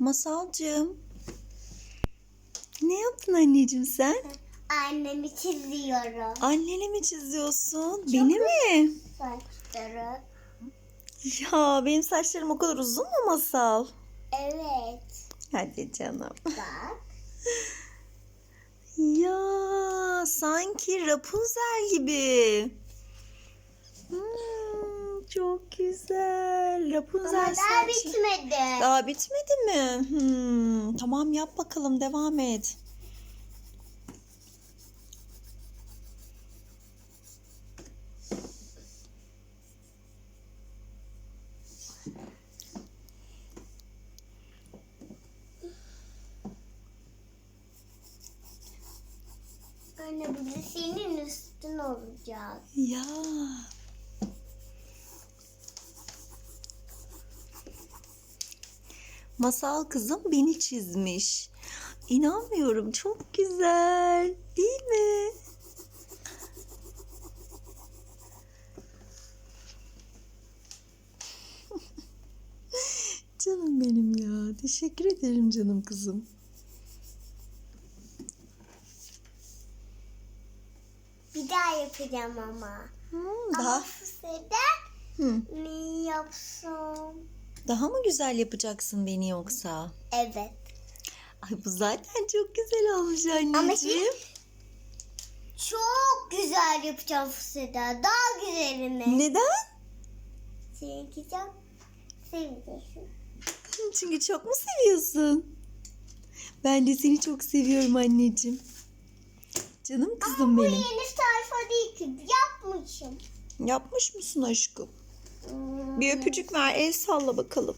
Masalcığım. Ne yaptın anneciğim sen? Annemi çiziyorum. Anneni mi çiziyorsun? Beni mi? Saçları. Ya benim saçlarım o kadar uzun mu Masal? Evet. Hadi canım. Bak. Ya sanki Rapunzel gibi. Hmm, çok güzel. Ama Rapunzel daha saçı. bitmedi. Daha bitmedi mi? Hmm, tamam yap bakalım devam et. Anne bu da senin üstün olacak. Ya. Masal kızım beni çizmiş. İnanmıyorum çok güzel değil mi? canım benim ya. Teşekkür ederim canım kızım. Bir daha yapacağım ama. Hmm, Ama daha bu sefer yapsam? Daha mı güzel yapacaksın beni yoksa? Evet. Ay bu zaten çok güzel olmuş Ama anneciğim. Çok güzel yapacağım bu sefer. Daha güzelini. Neden? Seninki çok seveceksin. Çünkü çok mu seviyorsun? Ben de seni çok seviyorum anneciğim. Canım kızım Bu benim. yeni sayfa değil ki. Yapmışım. Yapmış mısın aşkım? Bir öpücük ver, el salla bakalım.